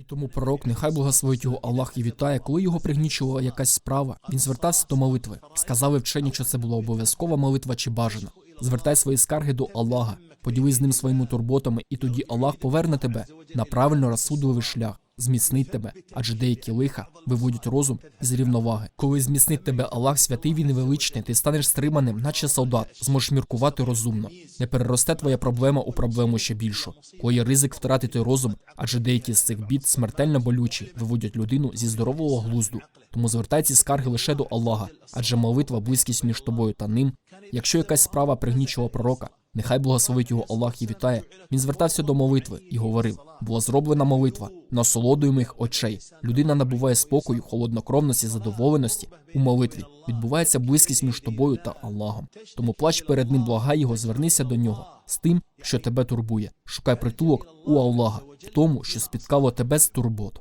І тому пророк, нехай благословить його Аллах і вітає, коли його пригнічувала якась справа, він звертався до молитви. Сказали вчені, що це була обов'язкова молитва чи бажана. Звертай свої скарги до Аллаха, поділись з ним своїми турботами, і тоді Аллах поверне тебе на правильно розсудливий шлях, зміцнить тебе, адже деякі лиха виводять розум із рівноваги. Коли зміцнить тебе Аллах, святий він величний, ти станеш стриманим, наче солдат, зможеш міркувати розумно. Не переросте твоя проблема у проблему ще більшу. Коли є ризик втратити розум, адже деякі з цих бід смертельно болючі, виводять людину зі здорового глузду. Тому звертай ці скарги лише до Аллаха, адже молитва близькість між тобою та ним. Якщо якась справа пригнічувала пророка, нехай благословить його Аллах і вітає. Він звертався до молитви і говорив: була зроблена молитва, насолодою моїх очей. Людина набуває спокою, холоднокровності, задоволеності у молитві. Відбувається близькість між тобою та Аллахом. Тому плач перед ним, благай його, звернися до нього з тим, що тебе турбує. Шукай притулок у Аллаха, в тому, що спіткало тебе з турбот.